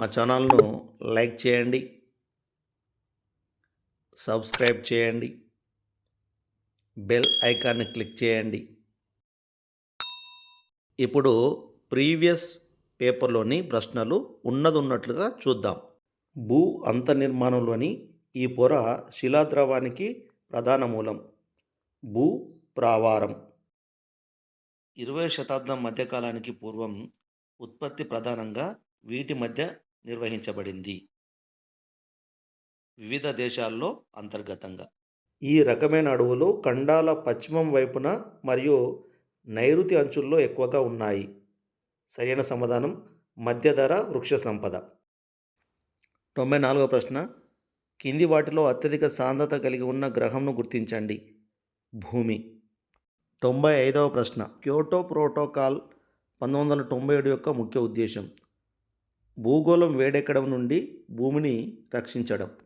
మా ఛానల్ను లైక్ చేయండి సబ్స్క్రైబ్ చేయండి బెల్ ఐకాన్ని క్లిక్ చేయండి. ఇప్పుడు ప్రీవియస్ పేపర్లోని ప్రశ్నలు ఉన్నది ఉన్నట్లుగా చూద్దాం. భూ అంతర్నిర్మాణంలోని ఈ పొర శిలాద్రవానికి ప్రధాన మూలం భూ ప్రావారం. ఇరవై శతాబ్దం మధ్యకాలానికి పూర్వం ఉత్పత్తి ప్రధానంగా వీటి మధ్య నిర్వహించబడింది. వివిధ దేశాల్లో అంతర్గతంగా. ఈ రకమైన అడవులు ఖండాల పశ్చిమం వైపున మరియు నైరుతి అంచుల్లో ఎక్కువగా ఉన్నాయి. సరైన సమాధానం మధ్యధర వృక్ష సంపద. తొంభై నాలుగవ ప్రశ్న. కింది వాటిలో అత్యధిక సాంద్రత కలిగి ఉన్న గ్రహంను గుర్తించండి. భూమి. తొంభై ఐదవ ప్రశ్న. క్యోటో ప్రోటోకాల్ పంతొమ్మిది వందల తొంభై ఏడు యొక్క ముఖ్య ఉద్దేశం. భూగోళం వేడెక్కడం నుండి భూమిని రక్షించడం.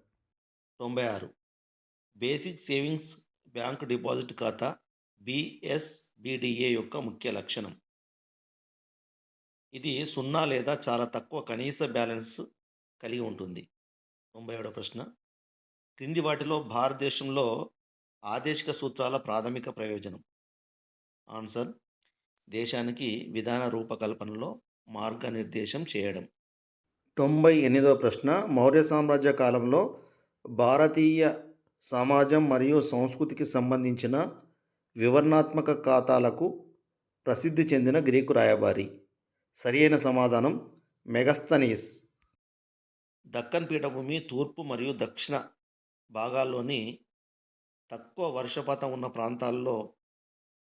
తొంభై ఆరు. బేసిక్ సేవింగ్స్ బ్యాంక్ డిపాజిట్ ఖాతా బిఎస్బిడిఏ యొక్క ముఖ్య లక్షణం. ఇది సున్నా లేదా చాలా తక్కువ కనీస బ్యాలెన్స్ కలిగి ఉంటుంది. తొంభై ఏడవ ప్రశ్న. క్రింది వాటిలో భారతదేశంలో ఆదేశిక సూత్రాల ప్రాథమిక ప్రయోజనం. ఆన్సర్. దేశానికి విధాన రూపకల్పనలో మార్గనిర్దేశం చేయడం. తొంభై ఎనిమిదవ ప్రశ్న. మౌర్య సామ్రాజ్య కాలంలో భారతీయ సమాజం మరియు సంస్కృతికి సంబంధించిన వివరణాత్మక ఖాతాలకు ప్రసిద్ధి చెందిన గ్రీకు రాయబారి. సరియైన సమాధానం మెగస్తనీస్ దక్కన్ పీఠభూమి తూర్పు మరియు దక్షిణ భాగాల్లోని తక్కువ వర్షపాతం ఉన్న ప్రాంతాల్లో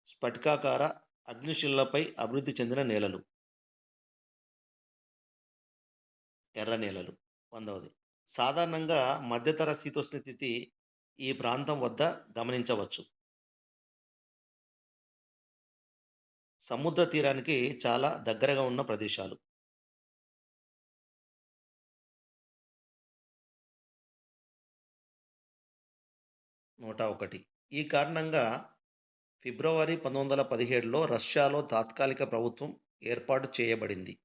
స్ఫటికాకార అగ్నిశిలపై అభివృద్ధి చెందిన నేలలు. ఎర్ర నేలలు. వందవది. సాధారణంగా మధ్యతర శీతోష్ణస్థితి ఈ ప్రాంతం వద్ద గమనించవచ్చు. సముద్ర తీరానికి చాలా దగ్గరగా ఉన్న ప్రదేశాలు. నూట ఒకటి. ఈ కారణంగా ఫిబ్రవరి పంతొమ్మిది వందల పదిహేడులో రష్యాలో తాత్కాలిక ప్రభుత్వం ఏర్పాటు చేయబడింది.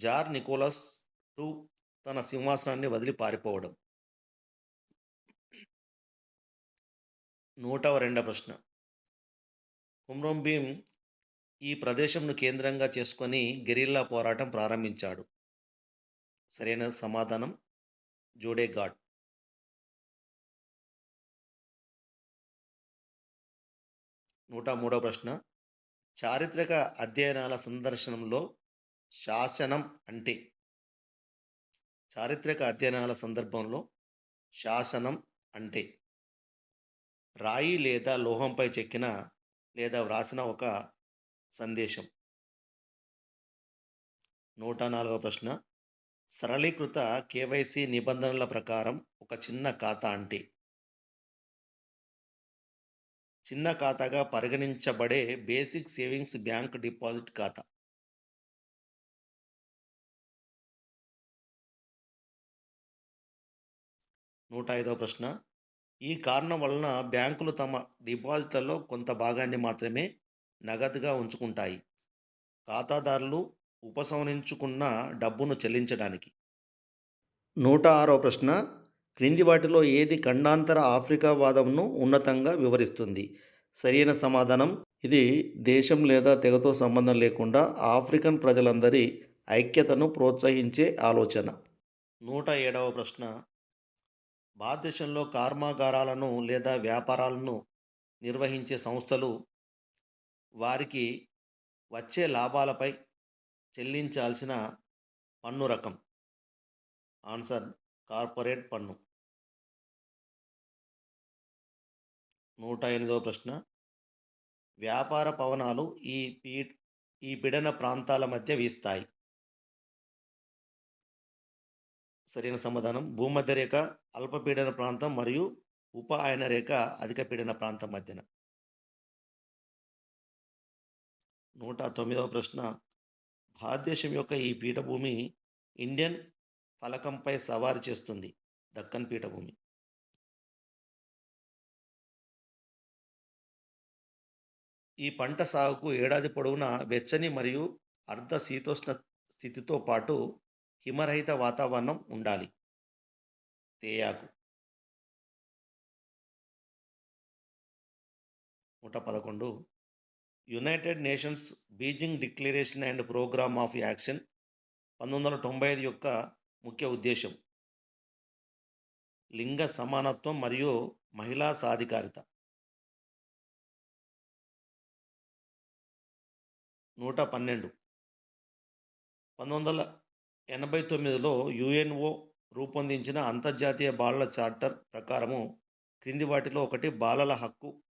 జార్ నికోలస్ టూ తన సింహాసనాన్ని వదిలి పారిపోవడం. నూట రెండవ ప్రశ్న. కుమ్రం భీం ఈ ప్రదేశంను కేంద్రంగా చేసుకొని గెరిల్లా పోరాటం ప్రారంభించాడు. సరైన సమాధానం? జోడే ఘాట్. నూట మూడవ ప్రశ్న. చారిత్రక అధ్యయనాల సందర్శనంలో శాసనం అంటే చారిత్రక అధ్యయనాల సందర్భంలో శాసనం అంటే రాయి లేదా లోహంపై చెక్కిన లేదా వ్రాసిన ఒక సందేశం. నూట నాలుగవ ప్రశ్న. సరళీకృత కేవైసీ నిబంధనల ప్రకారం ఒక చిన్న ఖాతా అంటే చిన్న ఖాతాగా పరిగణించబడే బేసిక్ సేవింగ్స్ బ్యాంక్ డిపాజిట్ ఖాతా. నూట ఐదవ ప్రశ్న. ఈ కారణం వలన బ్యాంకులు తమ డిపాజిట్లలో కొంత భాగాన్ని మాత్రమే నగదుగా ఉంచుకుంటాయి. ఖాతాదారులు ఉపసంహరించుకున్న డబ్బును చెల్లించడానికి. నూట ఆరో ప్రశ్న. క్రింది వాటిలో ఏది ఖండాంతర ఆఫ్రికా వాదంను ఉన్నతంగా వివరిస్తుంది? సరైన సమాధానం. ఇది దేశం లేదా తెగతో సంబంధం లేకుండా ఆఫ్రికన్ ప్రజలందరి ఐక్యతను ప్రోత్సహించే ఆలోచన. నూట ఏడవ ప్రశ్న. భారతదేశంలో కర్మాగారాలను లేదా వ్యాపారాలను నిర్వహించే సంస్థలు వారికి వచ్చే లాభాలపై చెల్లించాల్సిన పన్ను రకం. ఆన్సర్ కార్పొరేట్ పన్ను. నూట ఎనిమిదవ ప్రశ్న. వ్యాపార పవనాలు ఈ పీ ఈ పీడన ప్రాంతాల మధ్య వీస్తాయి. సరైన సమాధానం. భూమధ్య రేఖ అల్పపీడన ప్రాంతం మరియు ఉప ఆయన రేఖ అధిక పీడన ప్రాంతం మధ్యన. నూట తొమ్మిదవ ప్రశ్న. భారతదేశం యొక్క ఈ పీఠభూమి ఇండియన్ ఫలకంపై సవారు చేస్తుంది. దక్కన్ పీఠభూమి. ఈ పంట సాగుకు ఏడాది పొడవునా వెచ్చని మరియు అర్ధ శీతోష్ణ స్థితితో పాటు హిమరహిత వాతావరణం ఉండాలి. తేయాకు. నూట పదకొండు. United Nations Beijing declaration and programme of action పంతొమ్మిది వందల తొంభై ఐదు యొక్క ముఖ్య ఉద్దేశం లింగ సమానత్వం మరియు మహిళా సాధికారిత. నూట పన్నెండు. పంతొమ్మిది వందల ఎనభై తొమ్మిదిలో యుఎన్ఓ రూపొందించిన అంతర్జాతీయ బాలల చార్టర్ ప్రకారము క్రింది వాటిలో ఒకటి బాలల హక్కు.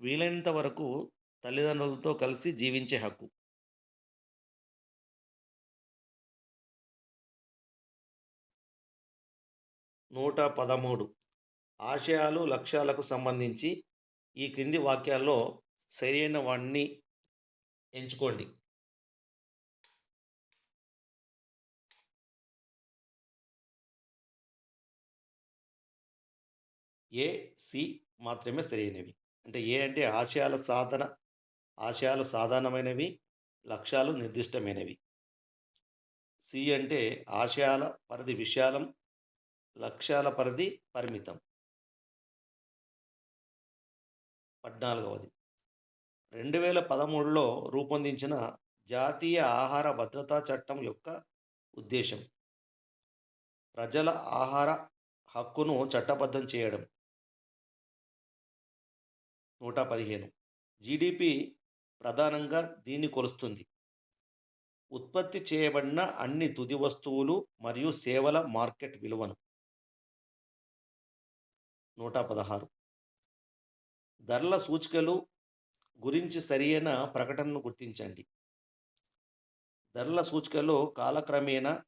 వీలైనంత వరకు తల్లిదండ్రులతో కలిసి జీవించే హక్కు. నూట పదమూడు. ఆశయాలు లక్ష్యాలకు సంబంధించి ఈ క్రింది వాక్యాల్లో సరైన వాణ్ణి ఎంచుకోండి. ఏ సి మాత్రమే సరైనవి. అంటే ఏ అంటే ఆశయాల సాధన ఆశయాలు సాధారణమైనవి లక్ష్యాలు నిర్దిష్టమైనవి. సి అంటే ఆశయాల పరిధి విశాలం లక్ష్యాల పరిధి పరిమితం. పద్నాలుగవది. రెండు వేల పదమూడులో రూపొందించిన జాతీయ ఆహార భద్రతా చట్టం యొక్క ఉద్దేశం. ప్రజల ఆహార హక్కును చట్టబద్ధం చేయడం. నూట పదిహేను. జీడిపి ప్రధానంగా దీన్ని కొలుస్తుంది. ఉత్పత్తి చేయబడిన అన్ని తుది వస్తువులు మరియు సేవల మార్కెట్ విలువను. నూట పదహారు. ధరల సూచికలు గురించి సరియైన ప్రకటనను గుర్తించండి. ధరల సూచికలు కాలక్రమేణా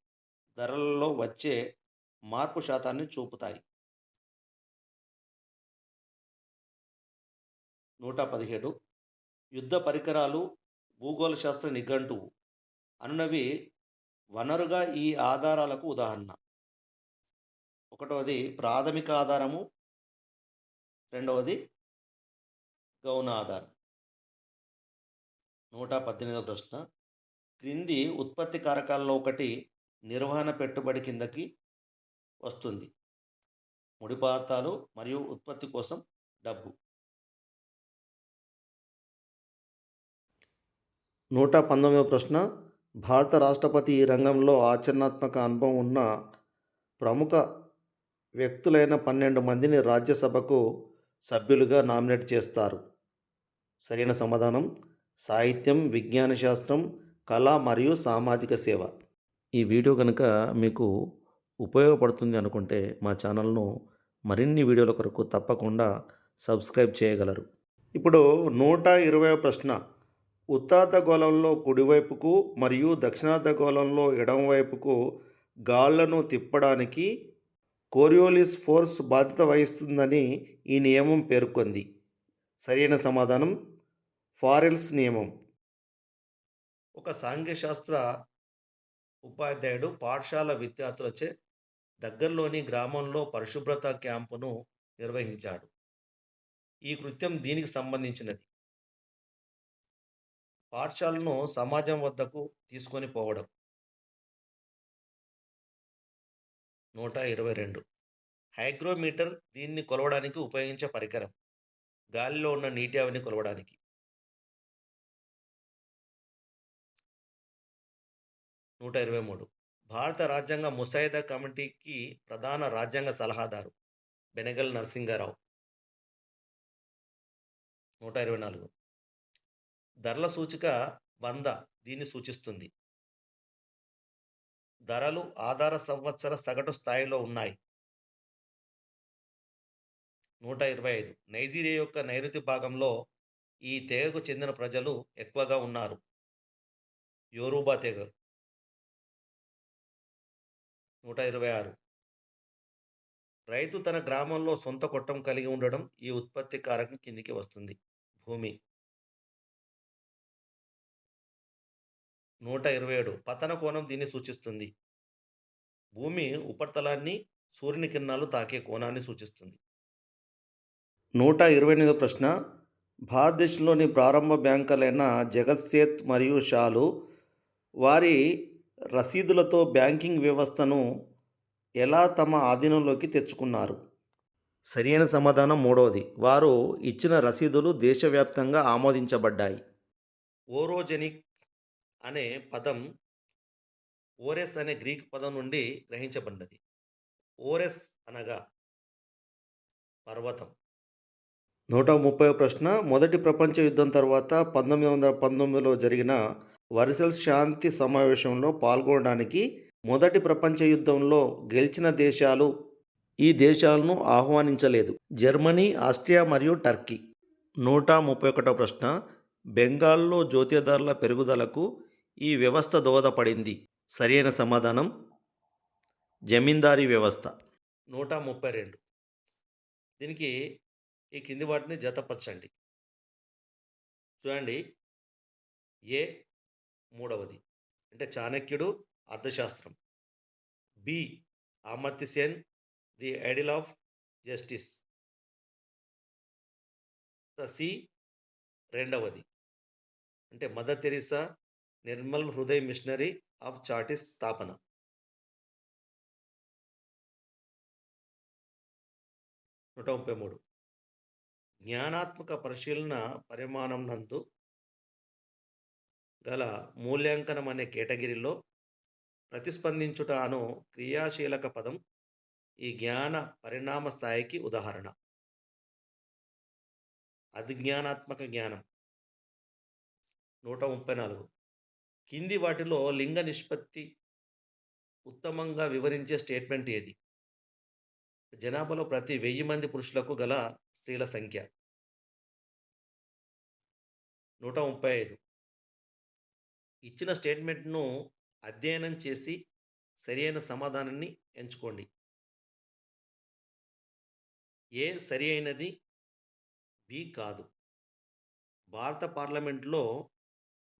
ధరలలో వచ్చే మార్పు శాతాన్ని చూపుతాయి. నూట పదిహేడు. యుద్ధ పరికరాలు భూగోళ శాస్త్ర నిఘంటువు అనునవి వనరుగా ఈ ఆధారాలకు ఉదాహరణ. ఒకటవది ప్రాథమిక ఆధారము రెండవది గౌణ ఆధారం. నూట పద్దెనిమిదవ ప్రశ్న. క్రింది ఉత్పత్తి కారకాల్లో ఒకటి నిర్వహణ పెట్టుబడి కిందకి వస్తుంది. ముడి పదార్థాలు మరియు ఉత్పత్తి కోసం డబ్బు. నూట పంతొమ్మిదవ ప్రశ్న భారత రాష్ట్రపతి ఈ రంగంలో ఆచరణాత్మక అనుభవం ఉన్న ప్రముఖ వ్యక్తులైన పన్నెండు మందిని రాజ్యసభకు సభ్యులుగా నామినేట్ చేస్తారు. సరైన సమాధానం సాహిత్యం విజ్ఞాన శాస్త్రం కళ మరియు సామాజిక సేవ. ఈ వీడియో కనుక మీకు ఉపయోగపడుతుంది అనుకుంటే మా ఛానల్ను మరిన్ని వీడియోల కొరకు తప్పకుండా సబ్స్క్రైబ్ చేయగలరు. ఇప్పుడు నూట ఇరవై ప్రశ్న. ఉత్తరార్ధగోళంలో కుడివైపుకు మరియు దక్షిణార్ధగోళంలో ఎడమవైపుకు గాళ్ళను తిప్పడానికి కోరియోలిస్ ఫోర్స్ బాధ్యత వహిస్తుందని ఈ నియమం పేర్కొంది. సరైన సమాధానం? ఫారెల్స్ నియమం. ఒక సాంఘ్యశాస్త్ర ఉపాధ్యాయుడు పాఠశాల విద్యార్థులచే దగ్గరలోని గ్రామంలో పరిశుభ్రత క్యాంపును నిర్వహించాడు. ఈ కృత్యం దీనికి సంబంధించినది. పాఠశాలను సమాజం వద్దకు తీసుకొని పోవడం. నూట ఇరవై రెండు. హైగ్రోమీటర్ దీన్ని కొలవడానికి ఉపయోగించే పరికరం. గాలిలో ఉన్న నీటి ఆవిని కొలవడానికి. నూట ఇరవై మూడు. భారత రాజ్యాంగ ముసాయిదా కమిటీకి ప్రధాన రాజ్యాంగ సలహాదారు బెనగల్ నరసింగారావు నూట ఇరవై నాలుగు. ధరల సూచిక వంద దీన్ని సూచిస్తుంది. ధరలు ఆధార సంవత్సర సగటు స్థాయిలో ఉన్నాయి. నూట ఇరవై ఐదు. నైజీరియా యొక్క నైరుతి భాగంలో ఈ తెగకు చెందిన ప్రజలు ఎక్కువగా ఉన్నారు. యోరూబా తెగలు నూట ఇరవై ఆరు. రైతు తన గ్రామంలో సొంత కొట్టం కలిగి ఉండడం ఈ ఉత్పత్తి కారకం కిందికి వస్తుంది. భూమి. నూట ఇరవై ఏడు. పతన కోణం దీన్ని సూచిస్తుంది. భూమి ఉపరితలాన్ని సూర్యుని కిరణాలు తాకే కోణాన్ని సూచిస్తుంది. నూట ఇరవై ఎనిమిదో ప్రశ్న. భారతదేశంలోని ప్రారంభ బ్యాంకులైన జగత్సేత్ మరియు షాలు వారి రసీదులతో బ్యాంకింగ్ వ్యవస్థను ఎలా తమ ఆధీనంలోకి తెచ్చుకున్నారు? సరైన సమాధానం మూడవది. వారు ఇచ్చిన రసీదులు దేశవ్యాప్తంగా ఆమోదించబడ్డాయి. ఓరోజెనిక్ అనే పదం ఓరెస్ అనే గ్రీక్ పదం నుండి గ్రహించబడినది. ఓరెస్ అనగా పర్వతం. నూట ముప్పై ప్రశ్న మొదటి ప్రపంచ యుద్ధం తర్వాత పంతొమ్మిది వందల పంతొమ్మిదిలో జరిగిన వర్సెల్స్ శాంతి సమావేశంలో పాల్గొనడానికి మొదటి ప్రపంచ యుద్ధంలో గెలిచిన దేశాలు ఈ దేశాలను ఆహ్వానించలేదు. జర్మనీ ఆస్ట్రియా మరియు టర్కీ. నూట ముప్పై ఒకటో ప్రశ్న బెంగాల్లో జ్యోతిదారుల పెరుగుదలకు ఈ వ్యవస్థ దోహదపడింది. సరైన సమాధానం? జమీందారీ వ్యవస్థ. నూట ముప్పై రెండు. దీనికి ఈ కింది వాటిని జతపరచండి. చూడండి. ఏ మూడవది. అంటే చాణక్యుడు అర్థశాస్త్రం. B Amartya Sen the idea of justice. C రెండవది. అంటే mother Teresa Nirmal Hriday missionary of charities స్థాపన. నూట ముప్పై మూడు. జ్ఞానాత్మక పరిశీలన పరిమాణం నందు గల మూల్యాంకనం అనే కేటగిరీలో ప్రతిస్పందించుట అను క్రియాశీలక పదం ఈ జ్ఞాన పరిణామ స్థాయికి ఉదాహరణ. అధిజ్ఞానాత్మక జ్ఞానం. నూట ముప్పై నాలుగు. కింది వాటిలో లింగ నిష్పత్తి ఉత్తమంగా వివరించే స్టేట్మెంట్ ఏది? జనాభాలో ప్రతి వెయ్యి మంది పురుషులకు గల స్త్రీల సంఖ్య. నూట ముప్పై ఐదు. ఇచ్చిన స్టేట్మెంట్ను అధ్యయనం చేసి సరియైన సమాధానాన్ని ఎంచుకోండి. ఏ సరి అయినది? బి కాదు. భారత పార్లమెంట్లో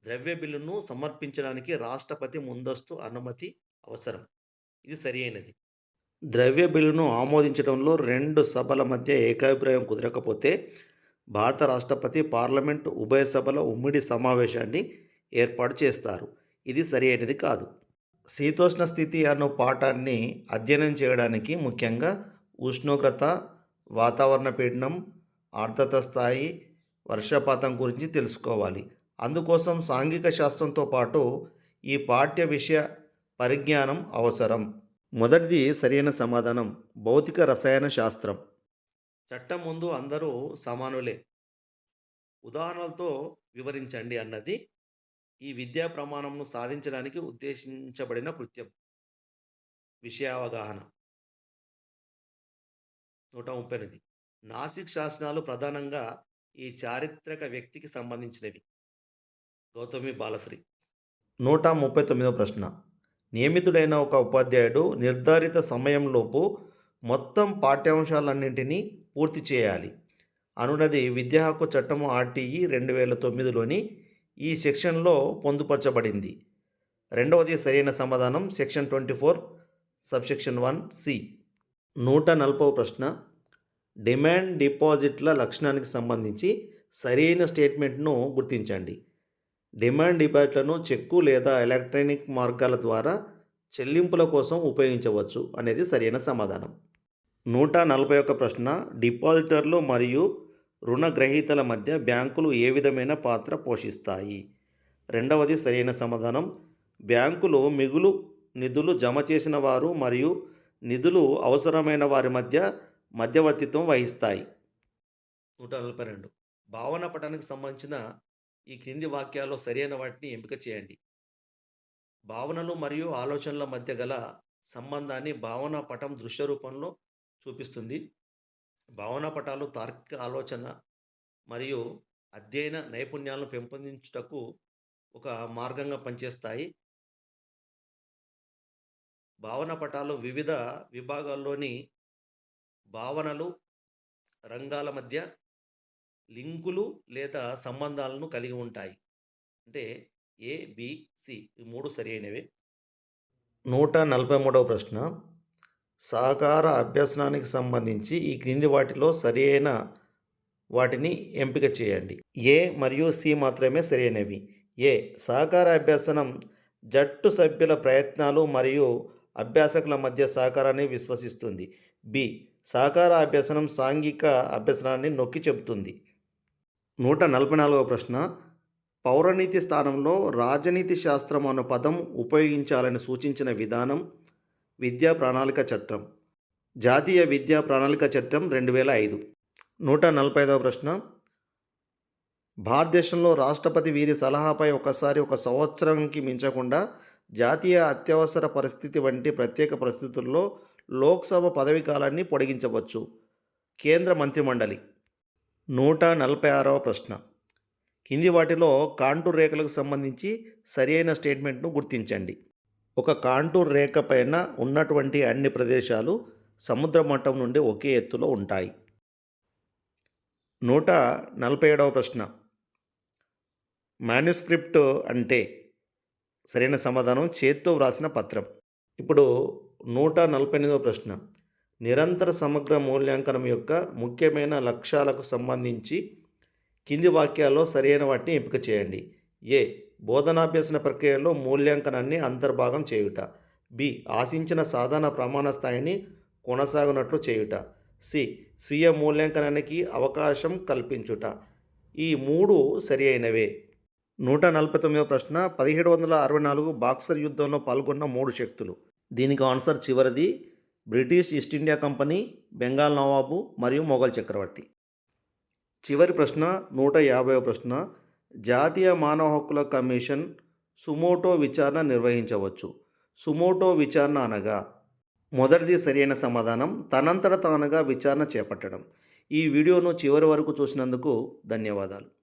ద్రవ్య బిల్లును సమర్పించడానికి రాష్ట్రపతి ముందస్తు అనుమతి అవసరం. ఇది సరి అయినది ద్రవ్య బిల్లును ఆమోదించడంలో రెండు సభల మధ్య ఏకాభిప్రాయం కుదరకపోతే భారత రాష్ట్రపతి పార్లమెంట్ ఉభయ సభల ఉమ్మడి సమావేశాన్ని ఏర్పాటు చేస్తారు. ఇది సరి అయినది కాదు. శీతోష్ణ స్థితి అన్న పాఠాన్ని అధ్యయనం చేయడానికి ముఖ్యంగా ఉష్ణోగ్రత వాతావరణ పీడనం ఆర్ద్రత స్థాయి వర్షపాతం గురించి తెలుసుకోవాలి. అందుకోసం సాంఘిక శాస్త్రంతో పాటు ఈ పాఠ్య విషయ పరిజ్ఞానం అవసరం. మొదటిది సరైన సమాధానం భౌతిక రసాయన శాస్త్రం. చట్టం ముందు అందరూ సమానులే. ఉదాహరణలతో వివరించండి అన్నది ఈ విద్యా ప్రమాణంను సాధించడానికి ఉద్దేశించబడిన కృత్యం. విషయావగాహన. నూట ముప్పై నాసిక్ శాసనాలు ప్రధానంగా ఈ చారిత్రక వ్యక్తికి సంబంధించినవి. గౌతమి బాలశ్రీ. నూట ముప్పై తొమ్మిదవ ప్రశ్న. నియమితుడైన ఒక ఉపాధ్యాయుడు నిర్ధారిత సమయంలోపు మొత్తం పాఠ్యాంశాలన్నింటినీ పూర్తి చేయాలి. అనునది విద్యా హక్కు చట్టం ఆర్టీఈ రెండు వేల తొమ్మిదిలోని ఈ సెక్షన్లో పొందుపరచబడింది. రెండవది సరైన సమాధానం section twenty four subsection one C. నూట నలభవ ప్రశ్న. డిమాండ్ డిపాజిట్ల లక్షణానికి సంబంధించి సరైన స్టేట్మెంట్ను గుర్తించండి. డిమాండ్ డిపాజిట్లను చెక్కు లేదా ఎలక్ట్రానిక్ మార్గాల ద్వారా చెల్లింపుల కోసం ఉపయోగించవచ్చు అనేది సరైన సమాధానం. నూట నలభై ఒక్క ప్రశ్న డిపాజిటర్లు మరియు రుణగ్రహీతల మధ్య బ్యాంకులు ఏ విధమైన పాత్ర పోషిస్తాయి? రెండవది సరైన సమాధానం బ్యాంకులు మిగులు నిధులు జమ చేసిన వారు మరియు నిధులు అవసరమైన వారి మధ్య మధ్యవర్తిత్వం వహిస్తాయి. నూట నలభై రెండు భావన పటానికి సంబంధించిన ఈ క్రింది వాక్యాల్లో సరైన వాటిని ఎంపిక చేయండి. భావనలు మరియు ఆలోచనల మధ్య గల సంబంధాన్ని భావన పటం దృశ్య రూపంలో చూపిస్తుంది. భావన పటాలు తార్కిక ఆలోచన మరియు అధ్యయన నైపుణ్యాలను పెంపొందించుటకు ఒక మార్గంగా పనిచేస్తాయి. భావన పటాలు వివిధ విభాగాల్లోని భావనలు రంగాల మధ్య లింకులు లేదా సంబంధాలను కలిగి ఉంటాయి. అంటే ఏ ఈ మూడు సరి నూట నలభై మూడవ ప్రశ్న. సహకార అభ్యసనానికి సంబంధించి ఈ క్రింది వాటిలో సరి అయిన వాటిని ఎంపిక చేయండి. ఏ మరియు సి మాత్రమే సరైనవి ఏ సహకార అభ్యసనం జట్టు సభ్యుల ప్రయత్నాలు మరియు అభ్యాసకుల మధ్య సహకారాన్ని విశ్వసిస్తుంది. బి సహకార అభ్యసనం సాంఘిక అభ్యసనాన్ని నొక్కి చెబుతుంది. నూట నలభై నాలుగవ ప్రశ్న పౌరనీతి స్థానంలో రాజనీతి శాస్త్రం అన్న పదం ఉపయోగించాలని సూచించిన విధానం విద్యా ప్రణాళిక చట్టం. జాతీయ విద్యా ప్రణాళిక చట్టం రెండు వేల ఐదు. నూట నలభై ఐదవ ప్రశ్న భారతదేశంలో రాష్ట్రపతి వీరి సలహాపై ఒకసారి ఒక సంవత్సరంకి మించకుండా జాతీయ అత్యవసర పరిస్థితి వంటి ప్రత్యేక పరిస్థితుల్లో లోక్సభ పదవీ కాలాన్ని పొడిగించవచ్చు. కేంద్ర మంత్రిమండలి. నూట నలభై ఆరవ ప్రశ్న. కింది వాటిలో కాంటూర్ రేఖలకు సంబంధించి సరియైన స్టేట్మెంట్ను గుర్తించండి. ఒక కాంటూర్ రేఖ పైన ఉన్నటువంటి అన్ని ప్రదేశాలు సముద్ర మట్టం నుండి ఒకే ఎత్తులో ఉంటాయి. నూట నలభై ఏడవ ప్రశ్న. మాన్యుస్క్రిప్ట్ అంటే సరైన సమాధానం చేత్తో వ్రాసిన పత్రం. ఇప్పుడు నూట నలభై ఎనిమిదవ ప్రశ్న. నిరంతర సమగ్ర మూల్యాంకనం యొక్క ముఖ్యమైన లక్ష్యాలకు సంబంధించి కింది వాక్యాల్లో సరైన వాటిని ఎంపిక చేయండి. ఏ. బోధనాభ్యసన ప్రక్రియలో మూల్యాంకనాన్ని అంతర్భాగం చేయుట. బి. ఆశించిన సాధారణ ప్రమాణ స్థాయిని కొనసాగునట్లు చేయుట. సి. స్వీయ మూల్యాంకనానికి అవకాశం కల్పించుట. ఈ మూడు సరి అయినవే నూట నలభై తొమ్మిదవ ప్రశ్న పదిహేడు వందల అరవై నాలుగు బాక్సర్ యుద్ధంలో పాల్గొన్న మూడు శక్తులు. దీనికి ఆన్సర్ చివరిది British east India company Bengal నవాబు మరియు మొఘల్ చక్రవర్తి. చివరి ప్రశ్న నూట యాభైవ ప్రశ్న. జాతీయ మానవ హక్కుల కమిషన్ సుమోటో విచారణ నిర్వహించవచ్చు. సుమోటో విచారణ అనగా మొదటిది సరైన సమాధానం తనంతట తానుగా విచారణ చేపట్టడం. ఈ వీడియోను చివరి వరకు చూసినందుకు ధన్యవాదాలు.